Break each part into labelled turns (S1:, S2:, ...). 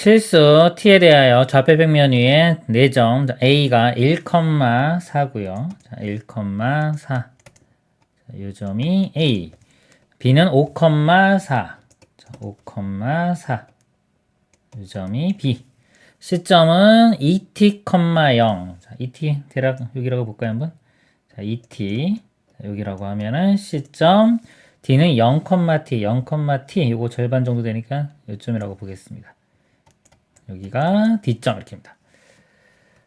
S1: 실수 t에 대하여 좌표 평면 위에 4점 a가 1,4고요. 자, 1,4. 자, 이 점이 a. b는 5,4. 자, 5,4. 이 점이 b. 시점은 et, 0. 자, et 대략 여기라고 볼까요, 한번? 자, et 자, 여기라고 하면은 시점 d는 0,t, 0,t 이거 절반 정도 되니까 요점이라고 보겠습니다. 여기가 D점 이렇게입니다.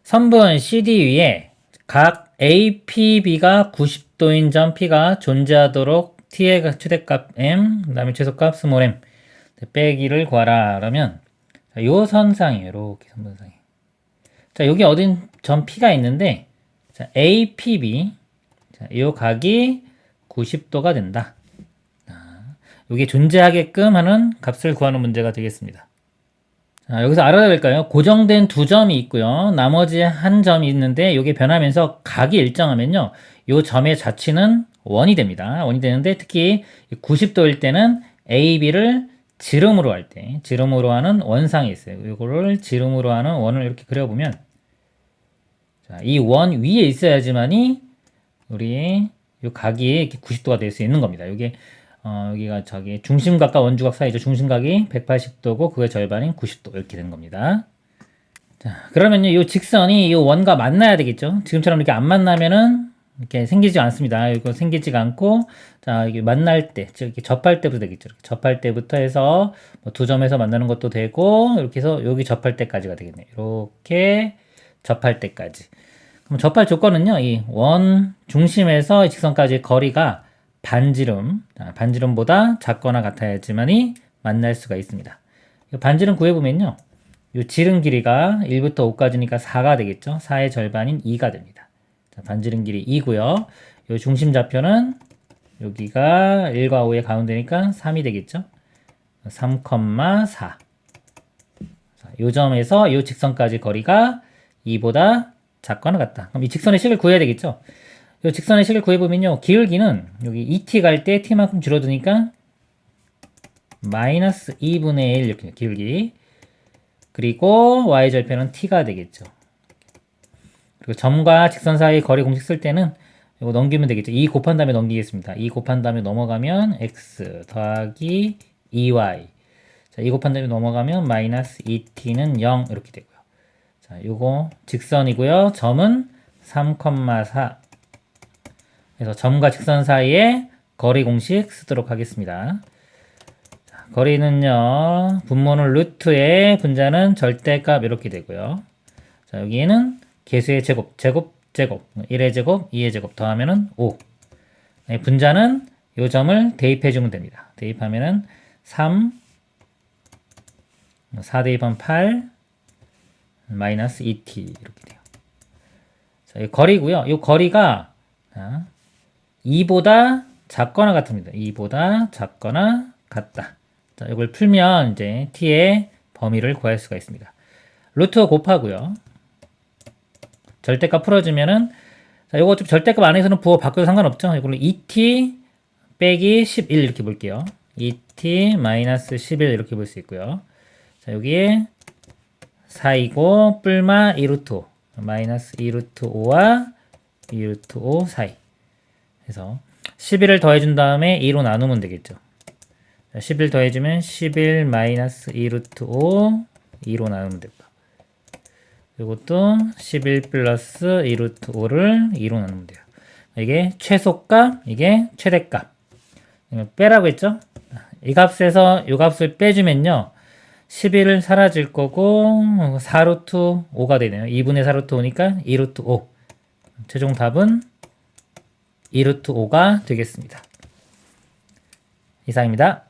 S1: 선분 CD 위에 각 A, P, B가 90도인 점 P가 존재하도록 T의 최대값 M, 그 다음에 최소값 스몰 m 빼기를 구하라 그러면 이 선상이에요. 이렇게 선분상이. 자 여기 어딘 점 P가 있는데 자, A, P, B 자, 이 각이 90도가 된다. 이게 존재하게끔 하는 값을 구하는 문제가 되겠습니다. 자, 여기서 알아야 될까요? 고정된 두 점이 있고요. 나머지 한 점이 있는데 이게 변하면서 각이 일정하면요. 이 점의 자취는 원이 됩니다. 원이 되는데 특히 90도일 때는 A, B를 지름으로 할 때, 지름으로 하는 원상이 있어요. 이거를 지름으로 하는 원을 이렇게 그려보면 자, 이 원 위에 있어야지만이 우리 이 각이 이렇게 90도가 될 수 있는 겁니다. 이게 어, 여기가 저기 중심각과 원주각 사이죠. 중심각이 180도고 그의 절반인 90도 이렇게 된 겁니다. 자, 그러면요, 이 직선이 이 원과 만나야 되겠죠. 지금처럼 이렇게 안 만나면은 이렇게 생기지 않습니다. 이거 생기지가 않고, 자, 이게 만날 때, 즉, 이렇게 접할 때부터 되겠죠. 이렇게 접할 때부터 해서 뭐 두 점에서 만나는 것도 되고, 이렇게 해서 여기 접할 때까지가 되겠네요. 이렇게 접할 때까지. 그럼 접할 조건은요, 이 원 중심에서 직선까지 거리가 반지름, 반지름보다 작거나 같아야지만이 만날 수가 있습니다. 반지름 구해보면요. 이 지름 길이가 1부터 5까지니까 4가 되겠죠. 4의 절반인 2가 됩니다. 자, 반지름 길이 2고요. 이 중심 좌표는 여기가 1과 5의 가운데니까 3이 되겠죠. 3,4. 이 점에서 이 직선까지 거리가 2보다 작거나 같다. 그럼 이 직선의 식을 구해야 되겠죠. 이 직선의 식을 구해보면요. 기울기는 여기 2t 갈 때 t만큼 줄어드니까 마이너스 2분의 1 이렇게 기울기. 그리고 y절편은 t가 되겠죠. 그리고 점과 직선 사이 거리 공식 쓸 때는 이거 넘기면 되겠죠. 2 곱한 다음에 넘기겠습니다. 2 곱한 다음에 넘어가면 x 더하기 2y. 자, 2 곱한 다음에 넘어가면 마이너스 2t는 0 이렇게 되고요. 자, 요거 직선이고요. 점은 3,4 그래서 점과 직선 사이에 거리 공식 쓰도록 하겠습니다. 자, 거리는요, 분모는 루트에 분자는 절대값 이렇게 되고요. 자, 여기에는 개수의 제곱, 제곱, 제곱, 1의 제곱, 2의 제곱 더하면은 5. 네, 분자는 요 점을 대입해 주면 됩니다. 대입하면은 3, 4 대입하면 8, 마이너스 2t 이렇게 돼요. 자, 이 거리고요. 이 거리가 자, 2보다 작거나 같습니다. 2보다 작거나 같다. 자, 이걸 풀면 이제 t의 범위를 구할 수가 있습니다. 루트 곱하고요. 절대값 풀어주면은 자, 이거 좀 절대값 안에서는 부호 바꿔도 상관없죠. 이걸로 2t 빼기 11 이렇게 볼게요. 2t 마이너스 11 이렇게 볼 수 있고요. 자, 여기에 4이고 뿔마 2루트 5 마이너스 2루트 5와 2루트 5 사이 그래서 11을 더해준 다음에 2로 나누면 되겠죠. 11 더해주면 11 마이너스 2루트 5 2로 나누면 되고요. 이것도 11 플러스 2루트 5를 2로 나누면 돼요. 이게 최소값, 이게 최대값. 빼라고 했죠? 이 값에서 이 값을 빼주면요. 11을 사라질 거고 4루트 5가 되네요. 2분의 4루트 5니까 2루트 5. 최종 답은 2루트 5가 되겠습니다. 이상입니다.